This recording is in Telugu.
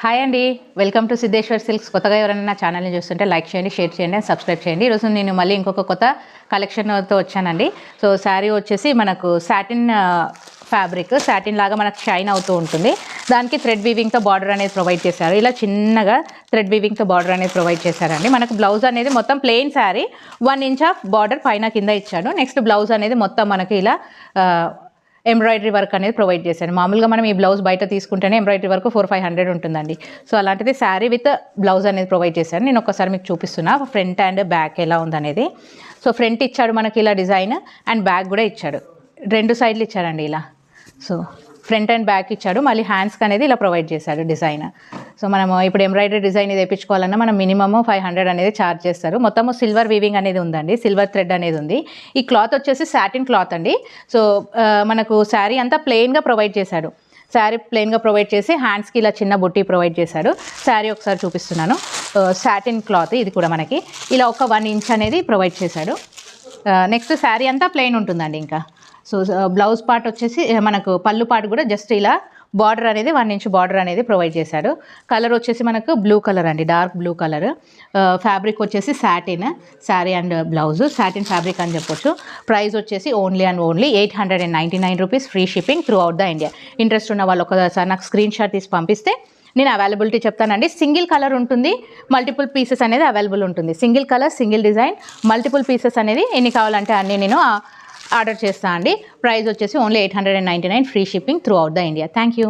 హాయ్ అండి. Welcome to Siddheshwar silks. కొత్తగా ఎవరైనా నా ఛానల్ని చూస్తుంటే లైక్ చేయండి షేర్ చేయండి అండ్ సబ్స్క్రైబ్ చేయండి. ఈరోజు నేను మళ్ళీ ఇంకొక కొత్త కలెక్షన్తో వచ్చానండి. సో శారీ వచ్చేసి మనకు సాటిన్ ఫ్యాబ్రిక్ సాటిన్ లాగా మనకు షైన్ అవుతూ ఉంటుంది. దానికి థ్రెడ్ వీవింగ్తో బార్డర్ అనేది ప్రొవైడ్ చేశారు. ఇలా చిన్నగా థ్రెడ్ వీవింగ్తో బార్డర్ అనేది ప్రొవైడ్ చేశారండి. మనకు బ్లౌజ్ అనేది మొత్తం plain sari. One inch of border పైన కింద ఇచ్చాడు. నెక్స్ట్ బ్లౌజ్ అనేది మొత్తం మనకి ఇలా ఎంబ్రాయిడరీ వర్క్ అనేది ప్రొవైడ్ చేశాను. మామూలుగా మనం ఈ బ్లౌజ్ బయట తీసుకుంటేనే embroidery work four five hundred ఉంటుందండి. సో అలాంటిది శారీ విత్ బ్లౌజ్ అనేది ప్రొవైడ్ చేశాను. నేను ఒకసారి మీకు చూపిస్తున్నా. ఫ్రంట్ అండ్ బ్యాక్ ఎలా ఉందనేది. సో ఫ్రంట్ ఇచ్చాడు మనకి ఇలా డిజైన్ అండ్ బ్యాక్ కూడా ఇచ్చాడు. రెండు సైడ్లు ఇచ్చాడండి ఇలా. సో ఫ్రంట్ అండ్ బ్యాక్ ఇచ్చాడు. మళ్ళీ హ్యాండ్స్కి అనేది ఇలా ప్రొవైడ్ చేశాడు డిజైన్. సో మనము ఇప్పుడు ఎంబ్రాయిడరీ డిజైన్ ఇది వేయించుకోవాలన్నా మనం మినిమమ్ ఫైవ్ హండ్రెడ్ అనేది ఛార్జ్ చేస్తారు. మొత్తము సిల్వర్ వీవింగ్ అనేది ఉందండి. సిల్వర్ థ్రెడ్ అనేది ఉంది. ఈ క్లాత్ వచ్చేసి సాటిన్ క్లాత్ అండి. సో మనకు శారీ అంతా ప్లెయిన్గా ప్రొవైడ్ చేశాడు. శారీ ప్లెయిన్గా ప్రొవైడ్ చేసి హ్యాండ్స్కి ఇలా చిన్న బుట్టి ప్రొవైడ్ చేశాడు. శారీ ఒకసారి చూపిస్తున్నాను. సాటిన్ క్లాత్ ఇది కూడా మనకి. ఇలా ఒక వన్ ఇంచ్ అనేది ప్రొవైడ్ చేశాడు. నెక్స్ట్ శారీ అంతా ప్లెయిన్ ఉంటుందండి ఇంకా. సో బ్లౌజ్ పార్ట్ వచ్చేసి మనకు పళ్ళు పార్ట్ కూడా జస్ట్ ఇలా బార్డర్ అనేది వన్ ఇంచ్ బార్డర్ అనేది ప్రొవైడ్ చేశాడు. కలర్ వచ్చేసి మనకు బ్లూ కలర్ అండి డార్క్ బ్లూ కలర్. ఫ్యాబ్రిక్ వచ్చేసి satin sari and blouse. Satin fabric అని చెప్పొచ్చు. ప్రైస్ వచ్చేసి only and only eight hundred and ninety nine rupees free shipping throughout the India interest ఉన్న వాళ్ళు ఒకసారి నాకు స్క్రీన్ షాట్ తీసి పంపిస్తే నేను అవైలబిలిటీ చెప్తానండి. సింగిల్ కలర్ ఉంటుంది మల్టిపుల్ పీసెస్ అనేది అవైలబుల్ ఉంటుంది. Single colour single design multiple pieces అనేది ఎన్ని కావాలంటే అన్ని నేను ఆర్డర్ చేస్తాను అండి. ప్రైస్ వచ్చేసి only eight hundred and ninety nine free shipping throughout the India. Thank you